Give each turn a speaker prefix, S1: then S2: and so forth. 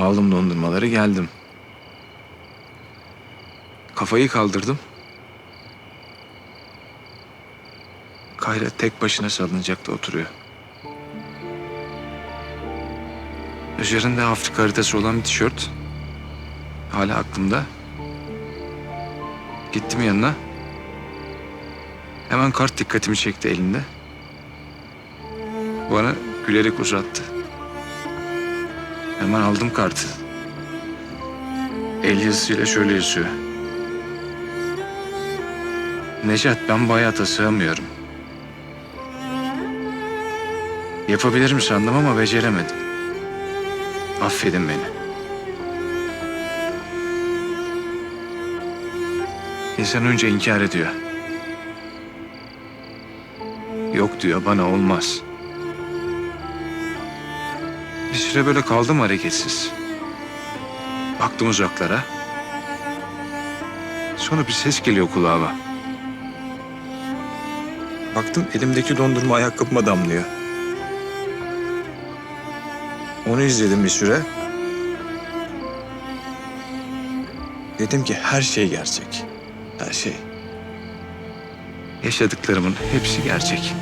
S1: Aldım dondurmaları geldim. Kafayı kaldırdım. Kayra tek başına salıncakta oturuyor. Üzerinde Afrika haritası olan bir tişört. Hala aklımda. Gittim yanına. Hemen kart dikkatimi çekti elinde. Bana gülerek uzattı. Hemen aldım kartı. El yazısıyla şöyle yazıyor. Necat ben bu hayata sığamıyorum. Yapabilirim sandım ama beceremedim. Affedin beni. İnsan önce inkar ediyor. Yok diyor bana olmaz. Süre böyle kaldım hareketsiz. Baktım uzaklara. Sonra bir ses geliyor kulağıma. Baktım elimdeki dondurma ayakkabıma damlıyor. Onu izledim bir süre. Dedim ki her şey gerçek. Her şey. Yaşadıklarımın hepsi gerçek.